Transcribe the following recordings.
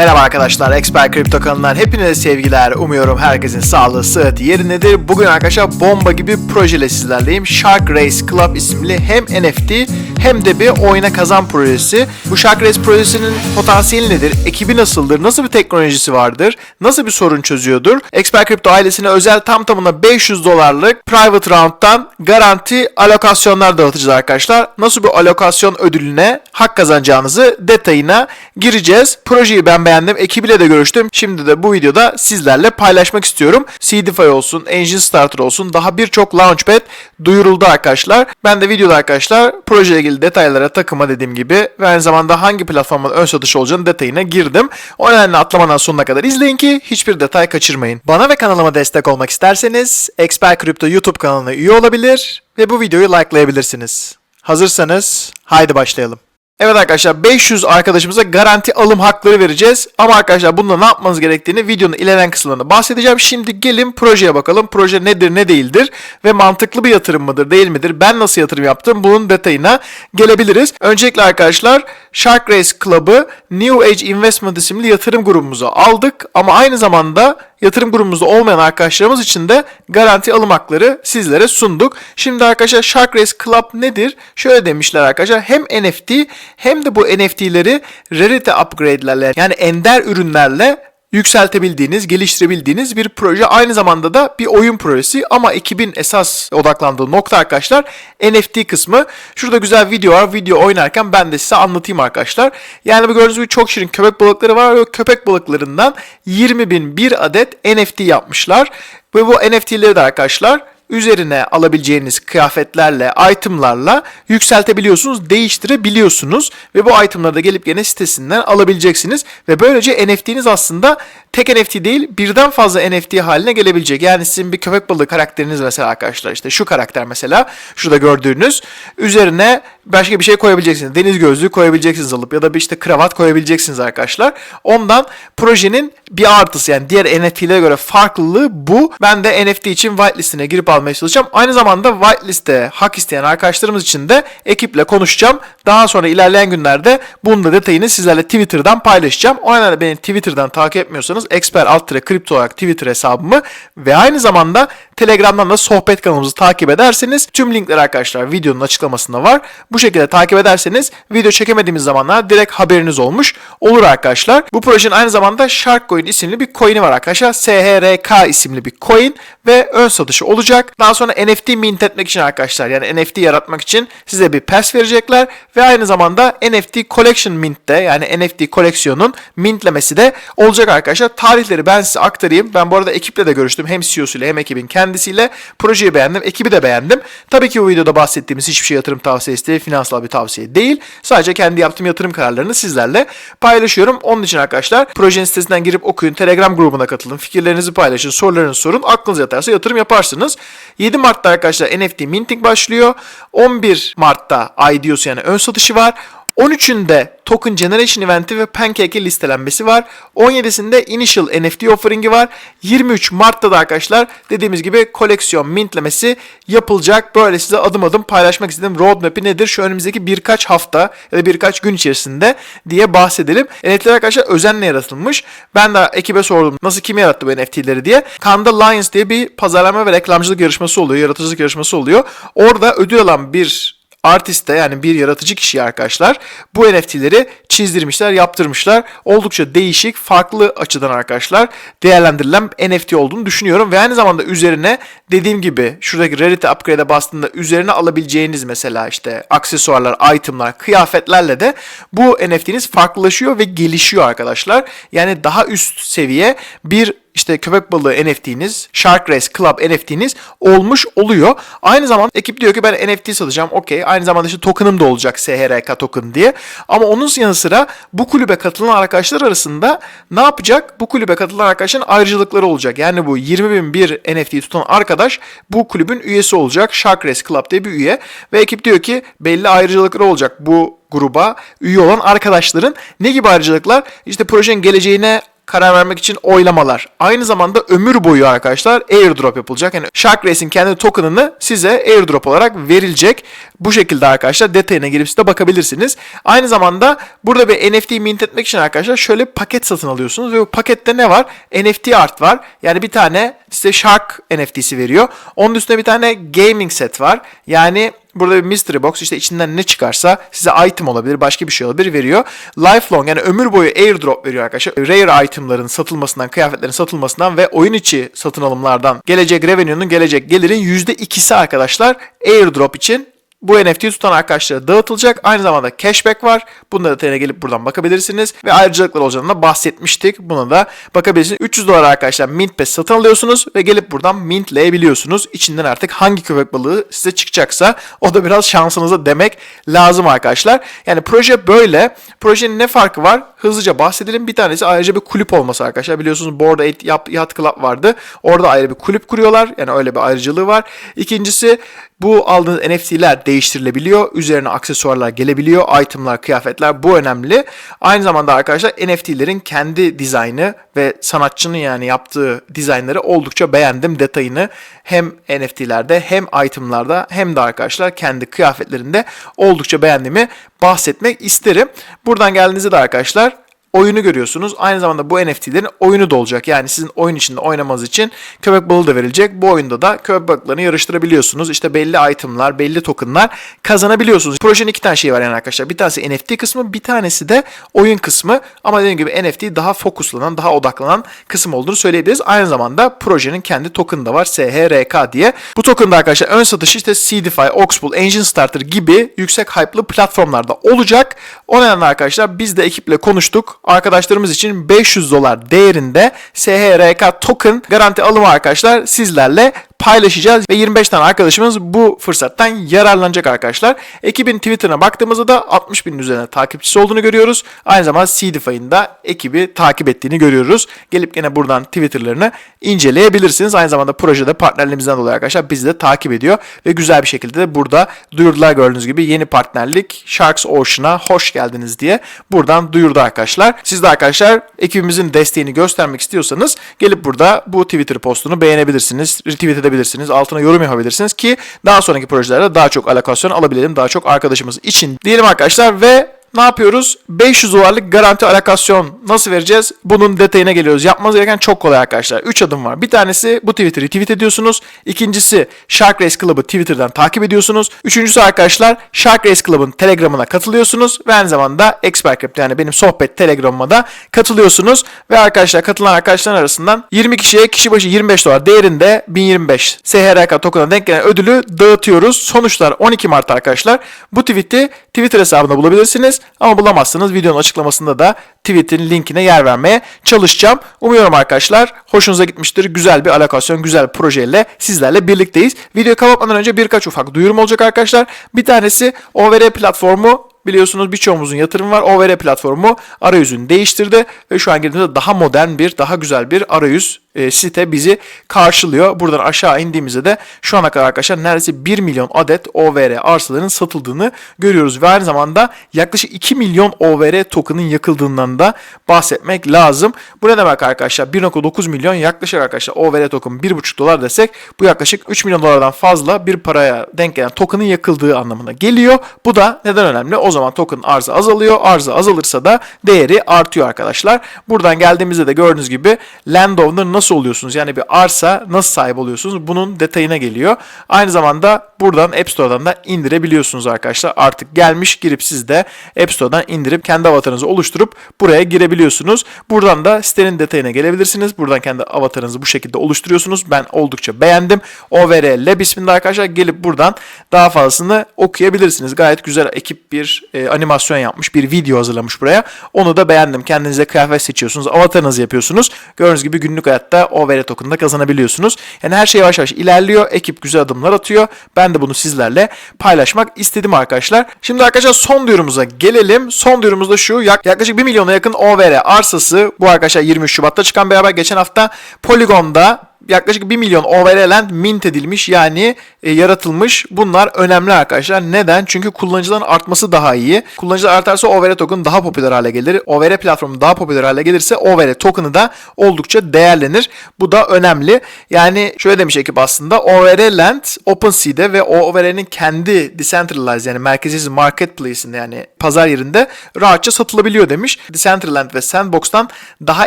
Merhaba arkadaşlar, Expert Kripto kanalından hepinize sevgiler. Umuyorum herkesin sağlığı, sıhhati yerindedir. Bugün arkadaşlar bomba gibi projeyle sizlerleyim. Shark Race Club isimli hem NFT hem de bir oyuna kazan projesi. Bu Shark Race projesinin potansiyeli nedir? Ekibi nasıldır? Nasıl bir teknolojisi vardır? Nasıl bir sorun çözüyordur? Expert Crypto ailesine özel tam tamına 500 dolarlık private round'dan garanti alokasyonlar dağıtacağız arkadaşlar. Nasıl bir alokasyon ödülüne hak kazanacağınızı detayına gireceğiz. Projeyi ben beğendim. Ekibiyle de görüştüm. Şimdi de bu videoda sizlerle paylaşmak istiyorum. CDFI olsun, Engine Starter olsun daha birçok launchpad duyuruldu arkadaşlar. Ben de videoda arkadaşlar projeyle ilgili detaylara takıma dediğim gibi ve aynı zamanda hangi platformda ön satışı olacağını detayına girdim. O nedenle atlamadan sonuna kadar izleyin ki hiçbir detay kaçırmayın. Bana ve kanalıma destek olmak isterseniz Expert Crypto YouTube kanalına üye olabilir ve bu videoyu likelayabilirsiniz. Hazırsanız haydi başlayalım. Evet arkadaşlar 500 arkadaşımıza garanti alım hakları vereceğiz. Ama arkadaşlar bunda ne yapmanız gerektiğini videonun ilerleyen kısımlarında bahsedeceğim. Şimdi gelin projeye bakalım. Proje nedir ne değildir ve mantıklı bir yatırım mıdır değil midir? Ben nasıl yatırım yaptım bunun detayına gelebiliriz. Öncelikle arkadaşlar Shark Race Club'ı New Age Investment isimli yatırım grubumuza aldık. Ama aynı zamanda yatırım grubumuzda olmayan arkadaşlarımız için de garanti alım hakları sizlere sunduk. Şimdi arkadaşlar Shark Race Club nedir? Şöyle demişler arkadaşlar hem NFT hem de bu NFT'leri rarity upgrade'lerle yani ender ürünlerle yükseltebildiğiniz, geliştirebildiğiniz bir proje. Aynı zamanda da bir oyun projesi ama ekibin esas odaklandığı nokta arkadaşlar NFT kısmı. Şurada güzel video var. Video oynarken ben de size anlatayım arkadaşlar. Yani bu gördüğünüz gibi çok şirin köpek balıkları var ve köpek balıklarından 20 bin bir adet NFT yapmışlar. Ve bu NFT'leri de arkadaşlar üzerine alabileceğiniz kıyafetlerle, itemlarla yükseltebiliyorsunuz, değiştirebiliyorsunuz ve bu itemları da gelip gene sitesinden alabileceksiniz ve böylece NFT'niz aslında tek NFT değil birden fazla NFT haline gelebilecek. Yani sizin bir köpek balığı karakteriniz mesela arkadaşlar işte şu karakter mesela şurada gördüğünüz üzerine başka bir şey koyabileceksiniz. Deniz gözlüğü koyabileceksiniz alıp ya da bir işte kravat koyabileceksiniz arkadaşlar. Ondan projenin bir artısı yani diğer NFT'lere göre farklılığı bu. Ben de NFT için whitelist'ine girip almaya çalışacağım. Aynı zamanda whitelist'e hak isteyen arkadaşlarımız için de ekiple konuşacağım. Daha sonra ilerleyen günlerde bunun da detayını sizlerle Twitter'dan paylaşacağım. O nedenle beni Twitter'dan takip etmiyorsanız expert alt kripto olarak Twitter hesabımı ve aynı zamanda Telegram'dan da sohbet kanalımızı takip ederseniz tüm linkler arkadaşlar videonun açıklamasında var. Bu şekilde takip ederseniz video çekemediğimiz zamanlar direkt haberiniz olmuş olur arkadaşlar. Bu projenin aynı zamanda Shark Coin isimli bir coin'i var arkadaşlar. SHRK isimli bir coin ve ön satışı olacak. Daha sonra NFT mint etmek için arkadaşlar yani NFT yaratmak için size bir pass verecekler ve aynı zamanda NFT Collection Mint'te yani NFT koleksiyonun mintlemesi de olacak arkadaşlar. Tarihleri ben size aktarayım. Ben bu arada ekiple de görüştüm. Hem CEO'suyla hem ekibin kendisiyle. Projeyi beğendim. Ekibi de beğendim. Tabii ki bu videoda bahsettiğimiz hiçbir şey yatırım tavsiyesi değil. Finansal bir tavsiye değil. Sadece kendi yaptığım yatırım kararlarını sizlerle paylaşıyorum. Onun için arkadaşlar projenin sitesinden girip okuyun. Telegram grubuna katılın. Fikirlerinizi paylaşın. Sorularınızı sorun. Aklınız yatarsa yatırım yaparsınız. 7 Mart'ta arkadaşlar NFT minting başlıyor. 11 Mart'ta IDOS yani ön satışı var. 13'ünde Token Generation eventi ve Pancake listelenmesi var. 17'sinde Initial NFT offering'i var. 23 Mart'ta da arkadaşlar dediğimiz gibi koleksiyon mintlemesi yapılacak. Böyle size adım adım paylaşmak istedim. Roadmap'i nedir? Şu önümüzdeki birkaç hafta ya da birkaç gün içerisinde diye bahsedelim. NFT'ler arkadaşlar özenle yaratılmış. Ben de ekibe sordum nasıl kim yarattı bu NFT'leri diye. Kanda Lions diye bir pazarlama ve reklamcılık yarışması oluyor. Yaratıcılık yarışması oluyor. Orada ödül alan bir artiste yani bir yaratıcı kişi arkadaşlar bu NFT'leri çizdirmişler, yaptırmışlar. Oldukça değişik, farklı açıdan arkadaşlar değerlendirilen NFT olduğunu düşünüyorum ve aynı zamanda üzerine dediğim gibi şuradaki Rarity Upgrade'e bastığında üzerine alabileceğiniz mesela işte aksesuarlar, itemlar, kıyafetlerle de bu NFT'niz farklılaşıyor ve gelişiyor arkadaşlar. Yani daha üst seviye bir işte köpek balığı NFT'niz, Shark Race Club NFT'niz olmuş oluyor. Aynı zamanda ekip diyor ki ben NFT satacağım. Okey. Aynı zamanda işte token'ım da olacak SHRK token diye. Ama onun yanı sıra bu kulübe katılan arkadaşlar arasında ne yapacak? Bu kulübe katılan arkadaşların ayrıcalıkları olacak. Yani bu 20 bin bir NFT tutan arkadaş bu kulübün üyesi olacak. Shark Race Club diye bir üye. Ve ekip diyor ki belli ayrıcalıkları olacak. Bu gruba üye olan arkadaşların ne gibi ayrıcalıklar? İşte projenin geleceğine karar vermek için oylamalar. Aynı zamanda ömür boyu arkadaşlar airdrop yapılacak. Yani Shark Race'in kendi token'ını size airdrop olarak verilecek. Bu şekilde arkadaşlar detayına girip siz de bakabilirsiniz. Aynı zamanda burada bir NFT mint etmek için arkadaşlar şöyle paket satın alıyorsunuz ve bu pakette ne var? NFT art var. Yani bir tane size Shark NFT'si veriyor. Onun üstüne bir tane gaming set var. Yani Burada bir mystery box işte içinden ne çıkarsa size item olabilir, başka bir şey olabilir veriyor. Lifelong yani ömür boyu airdrop veriyor arkadaşlar. Rare itemların satılmasından, kıyafetlerin satılmasından ve oyun içi satın alımlardan gelecek revenue'nun gelecek gelirin %2'si arkadaşlar airdrop için bu NFT'yi tutan arkadaşlara dağıtılacak. Aynı zamanda cashback var. Bunda da detayına gelip buradan bakabilirsiniz. Ve ayrıcalıklar olacağından da bahsetmiştik. Buna da bakabilirsiniz. 300 dolar arkadaşlar Mint Pass satın alıyorsunuz ve gelip buradan mintleyebiliyorsunuz. İçinden artık hangi köpek balığı size çıkacaksa o da biraz şansınıza demek lazım arkadaşlar. Yani proje böyle. Projenin ne farkı var? Hızlıca bahsedelim. Bir tanesi ayrıca bir kulüp olması arkadaşlar. Biliyorsunuz Board 8 Yacht Club vardı. Orada ayrı bir kulüp kuruyorlar. Yani öyle bir ayrıcalığı var. İkincisi bu aldığınız NFT'ler değiştirilebiliyor. Üzerine aksesuarlar gelebiliyor. Itemlar, kıyafetler bu önemli. Aynı zamanda arkadaşlar NFT'lerin kendi dizaynı ve sanatçının yani yaptığı dizaynları oldukça beğendim detayını. Hem NFT'lerde hem itemlarda hem de arkadaşlar kendi kıyafetlerinde oldukça beğendiğimi bahsetmek isterim. Buradan geldiğinizde de arkadaşlar oyunu görüyorsunuz. Aynı zamanda bu NFT'lerin oyunu da olacak. Yani sizin oyun içinde oynamanız için köpek balığı da verilecek. Bu oyunda da köpek balıklarını yarıştırabiliyorsunuz. İşte belli itemlar, belli tokenlar kazanabiliyorsunuz. Projenin iki tane şeyi var yani arkadaşlar. Bir tanesi NFT kısmı, bir tanesi de oyun kısmı. Ama dediğim gibi NFT daha fokuslanan, daha odaklanan kısım olduğunu söyleyebiliriz. Aynı zamanda projenin kendi token da var. SHRK diye. Bu token da arkadaşlar ön satışı işte CDFI, Oxpool, Engine Starter gibi yüksek hype'lı platformlarda olacak. O nedenle arkadaşlar biz de ekiple konuştuk arkadaşlarımız için 500 dolar değerinde SHRK token garanti alımı arkadaşlar sizlerle paylaşacağız ve 25 tane arkadaşımız bu fırsattan yararlanacak arkadaşlar. Ekibin Twitter'ına baktığımızda da 60 bin üzerinde takipçisi olduğunu görüyoruz. Aynı zamanda CDFI'nin da ekibi takip ettiğini görüyoruz. Gelip gene buradan Twitter'larını inceleyebilirsiniz. Aynı zamanda projede partnerlerimizden dolayı arkadaşlar bizi de takip ediyor ve güzel bir şekilde de burada duyurdular gördüğünüz gibi yeni partnerlik Sharks Ocean'a hoş geldiniz diye buradan duyurdu arkadaşlar. Siz de arkadaşlar ekibimizin desteğini göstermek istiyorsanız gelip burada bu Twitter postunu beğenebilirsiniz, retweet edebilirsiniz, altına yorum yapabilirsiniz ki daha sonraki projelerde daha çok alokasyon alabilelim, daha çok arkadaşımız için diyelim arkadaşlar ve ne yapıyoruz? 500 dolarlık garanti alokasyon nasıl vereceğiz? Bunun detayına geliyoruz. Yapmanız gereken çok kolay arkadaşlar. 3 adım var. Bir tanesi bu Twitter'ı tweet ediyorsunuz. İkincisi Shark Race Club'ı Twitter'dan takip ediyorsunuz. Üçüncüsü arkadaşlar Shark Race Club'ın Telegram'ına katılıyorsunuz. Ve aynı zamanda Expert Crypto yani benim sohbet Telegram'ıma da katılıyorsunuz. Ve arkadaşlar katılan arkadaşların arasından 20 kişiye kişi başı 25 dolar değerinde 1025 SHRK token'a denk gelen ödülü dağıtıyoruz. Sonuçlar 12 Mart arkadaşlar. Bu tweet'i Twitter hesabında bulabilirsiniz. Ama bulamazsınız. Videonun açıklamasında da tweet'in linkine yer vermeye çalışacağım. Umuyorum arkadaşlar hoşunuza gitmiştir. Güzel bir alokasyon, güzel bir projeyle sizlerle birlikteyiz. Videoyu kapatmadan önce birkaç ufak duyurum olacak arkadaşlar. Bir tanesi OVR platformu Biliyorsunuz birçoğumuzun yatırım var. OVR platformu arayüzünü değiştirdi ve şu an girdiğimizde daha modern bir, daha güzel bir arayüz e, site bizi karşılıyor. Buradan aşağı indiğimizde de şu ana kadar arkadaşlar neredeyse 1 milyon adet OVR arsaların satıldığını görüyoruz. Ve aynı zamanda yaklaşık 2 milyon OVR token'ın yakıldığından da bahsetmek lazım. Bu ne demek arkadaşlar? 1.9 milyon yaklaşık arkadaşlar OVR token 1.5 dolar desek bu yaklaşık 3 milyon dolardan fazla bir paraya denk gelen token'ın yakıldığı anlamına geliyor. Bu da neden önemli? O zaman token arzı azalıyor. Arzı azalırsa da değeri artıyor arkadaşlar. Buradan geldiğimizde de gördüğünüz gibi landowner nasıl oluyorsunuz? Yani bir arsa nasıl sahip oluyorsunuz? Bunun detayına geliyor. Aynı zamanda buradan App Store'dan da indirebiliyorsunuz arkadaşlar. Artık gelmiş girip siz de App Store'dan indirip kendi avatarınızı oluşturup buraya girebiliyorsunuz. Buradan da sitenin detayına gelebilirsiniz. Buradan kendi avatarınızı bu şekilde oluşturuyorsunuz. Ben oldukça beğendim. OVR Lab isminde arkadaşlar gelip buradan daha fazlasını okuyabilirsiniz. Gayet güzel ekip bir e, animasyon yapmış, bir video hazırlamış buraya. Onu da beğendim. Kendinize kıyafet seçiyorsunuz, avatarınızı yapıyorsunuz. Gördüğünüz gibi günlük hayatta OVR token'da kazanabiliyorsunuz. Yani her şey yavaş yavaş ilerliyor. Ekip güzel adımlar atıyor. Ben de bunu sizlerle paylaşmak istedim arkadaşlar. Şimdi arkadaşlar son duyurumuza gelelim. Son duyurumuz da şu. Yak- yaklaşık 1 milyona yakın OVR arsası. Bu arkadaşlar 23 Şubat'ta çıkan bir haber. Geçen hafta Polygon'da yaklaşık 1 milyon Overland mint edilmiş yani e, yaratılmış. Bunlar önemli arkadaşlar. Neden? Çünkü kullanıcıların artması daha iyi. Kullanıcılar artarsa OVR token daha popüler hale gelir. OVR platformu daha popüler hale gelirse OVR token'ı da oldukça değerlenir. Bu da önemli. Yani şöyle demiş ekip aslında OVR Land OpenSea'de ve OVR'nin kendi decentralized yani merkeziz marketplace'inde yani pazar yerinde rahatça satılabiliyor demiş. Decentraland ve Sandbox'tan daha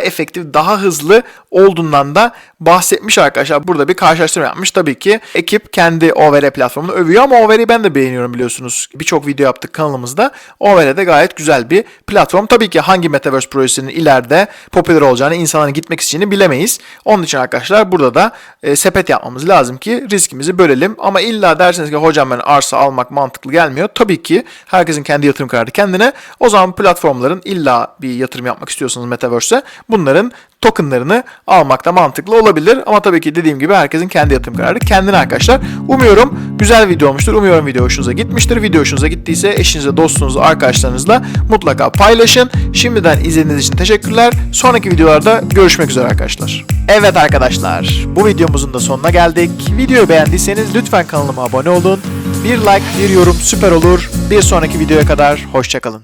efektif, daha hızlı olduğundan da bahsetmiş arkadaşlar. Burada bir karşılaştırma yapmış. Tabii ki ekip kendi OVR platformunu övüyor ama OVR'yi ben de beğeniyorum biliyorsunuz. Birçok video yaptık kanalımızda. OVR de gayet güzel bir platform. Tabii ki hangi Metaverse projesinin ileride popüler olacağını, insanların gitmek isteyeceğini bilemeyiz. Onun için arkadaşlar burada da e, sepet yapmamız lazım ki riskimizi bölelim. Ama illa derseniz ki hocam ben arsa almak mantıklı gelmiyor. Tabii ki herkesin kendi yatırım kararı kendine. O zaman platformların illa bir yatırım yapmak istiyorsanız Metaverse'e bunların tokenlarını almak da mantıklı olabilir. Ama tabii ki dediğim gibi herkesin kendi yatırım kararı kendine arkadaşlar. Umuyorum güzel video olmuştur. Umuyorum video hoşunuza gitmiştir. Video hoşunuza gittiyse eşinize, dostunuzla, arkadaşlarınızla mutlaka paylaşın. Şimdiden izlediğiniz için teşekkürler. Sonraki videolarda görüşmek üzere arkadaşlar. Evet arkadaşlar bu videomuzun da sonuna geldik. Videoyu beğendiyseniz lütfen kanalıma abone olun. Bir like, bir yorum süper olur. Bir sonraki videoya kadar hoşçakalın.